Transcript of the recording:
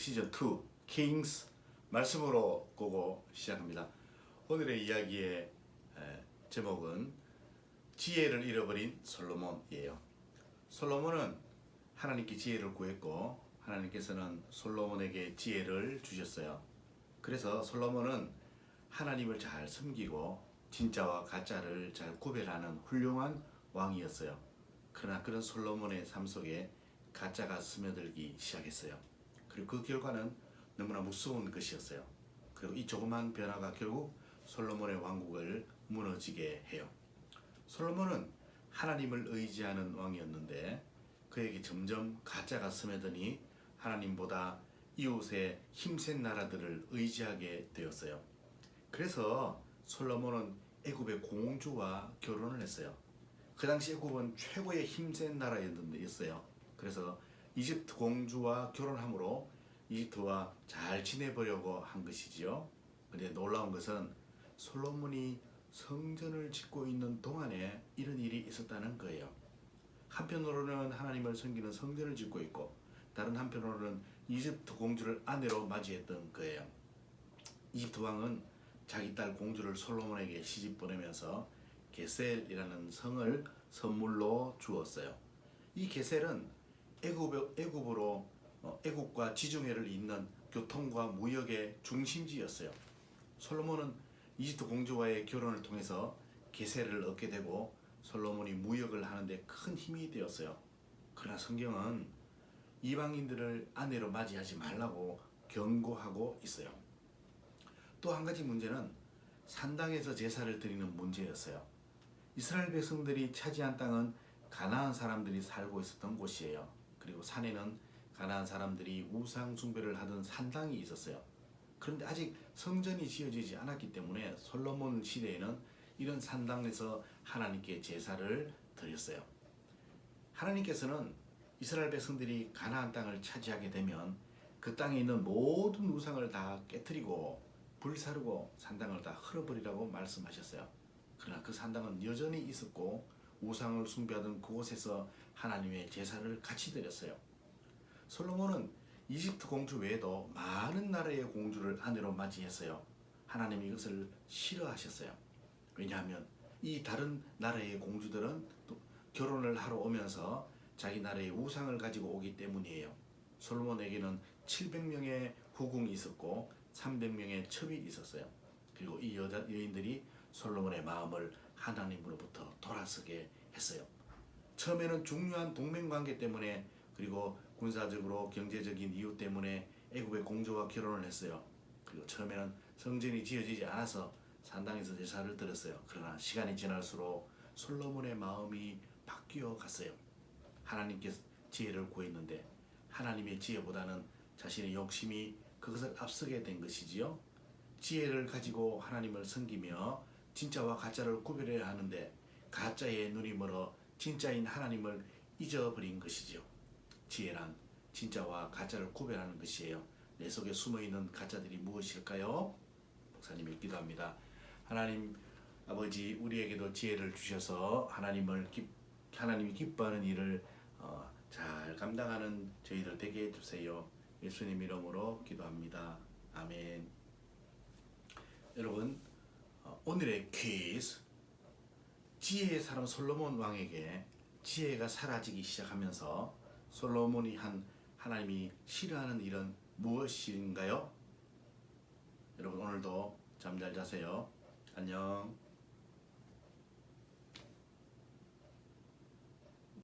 시즌 2 킹스 말씀으로 보고 시작합니다. 오늘의 이야기의 에, 제목은 지혜를 잃어버린 솔로몬이에요. 솔로몬은 하나님께 지혜를 구했고 하나님께서는 솔로몬에게 지혜를 주셨어요. 그래서 솔로몬은 하나님을 잘 섬기고 진짜와 가짜를 잘 구별하는 훌륭한 왕이었어요. 그러나 그런 솔로몬의 삶 속에 가짜가 스며들기 시작했어요. 그리고 그 결과는 너무나 무서운 것이었어요. 그리고 이 조그만 변화가 결국 솔로몬의 왕국을 무너지게 해요. 솔로몬은 하나님을 의지하는 왕이었는데 그에게 점점 가짜가 스며드니 하나님보다 이웃의 힘센 나라들을 의지하게 되었어요. 그래서 솔로몬은 애굽의 공주와 결혼을 했어요. 그 당시 애굽은 최고의 힘센 나라였어요. 그래서 이집트 공주와 결혼함으로 이집트와 잘 지내보려고 한 것이지요. 근데 놀라운 것은 솔로몬이 성전을 짓고 있는 동안에 이런 일이 있었다는 거예요. 한편으로는 하나님을 섬기는 성전을 짓고 있고 다른 한편으로는 이집트 공주를 아내로 맞이했던 거예요. 이집트 왕은 자기 딸 공주를 솔로몬에게 시집 보내면서 게셀이라는 성을 선물로 주었어요. 이 게셀은 애굽 애굽으로 어, 애굽과 지중해를 잇는 교통과 무역의 중심지였어요. 솔로몬은 이집트 공주와의 결혼을 통해서 게셀을 얻게 되고 솔로몬이 무역을 하는데 큰 힘이 되었어요. 그러나 성경은 이방인들을 아내로 맞이하지 말라고 경고하고 있어요. 또 한 가지 문제는 산당에서 제사를 드리는 문제였어요. 이스라엘 백성들이 차지한 땅은 가나안 사람들이 살고 있었던 곳이에요. 그리고 산에는 가나안 사람들이 우상 숭배를 하던 산당이 있었어요. 그런데 아직 성전이 지어지지 않았기 때문에 솔로몬 시대에는 이런 산당에서 하나님께 제사를 드렸어요. 하나님께서는 이스라엘 백성들이 가나안 땅을 차지하게 되면 그 땅에 있는 모든 우상을 다 깨뜨리고 불사르고 산당을 다 흘어버리라고 말씀하셨어요. 그러나 그 산당은 여전히 있었고 우상을 숭배하던 그곳에서 하나님의 제사를 같이 드렸어요. 솔로몬은 이집트 공주 외에도 많은 나라의 공주를 아내로 맞이했어요. 하나님이 이것을 싫어하셨어요. 왜냐하면 이 다른 나라의 공주들은 또 결혼을 하러 오면서 자기 나라의 우상을 가지고 오기 때문이에요. 솔로몬에게는 700명의 후궁이 있었고 300명의 첩이 있었어요. 그리고 이 여자 여인들이 솔로몬의 마음을 하나님으로부터 돌아서게 했어요. 처음에는 중요한 동맹 관계 때문에 그리고 군사적으로 경제적인 이유 때문에 애굽의 공주와 결혼을 했어요. 그리고 처음에는 성전이 지어지지 않아서 산당에서 제사를 드렸어요. 그러나 시간이 지날수록 솔로몬의 마음이 바뀌어 갔어요. 하나님께 지혜를 구했는데 하나님의 지혜보다는 자신의 욕심이 그것을 앞서게 된 것이지요. 지혜를 가지고 하나님을 섬기며 진짜와 가짜를 구별해야 하는데 가짜의 눈이 멀어 진짜인 하나님을 잊어버린 것이지요. 지혜란 진짜와 가짜를 구별하는 것이에요. 내 속에 숨어 있는 가짜들이 무엇일까요? 목사님이 기도합니다. 하나님 아버지 우리에게도 지혜를 주셔서 하나님을 기, 하나님이 기뻐하는 일을 어, 잘 감당하는 저희들 되게 해주세요. 예수님 이름으로 기도합니다. 아멘. 여러분 어, 오늘의 퀴즈 지혜의 사람 솔로몬 왕에게 지혜가 사라지기 시작하면서 솔로몬이 한 하나님이 싫어하는 일은 무엇인가요? 여러분 오늘도 잠 잘 자세요. 안녕.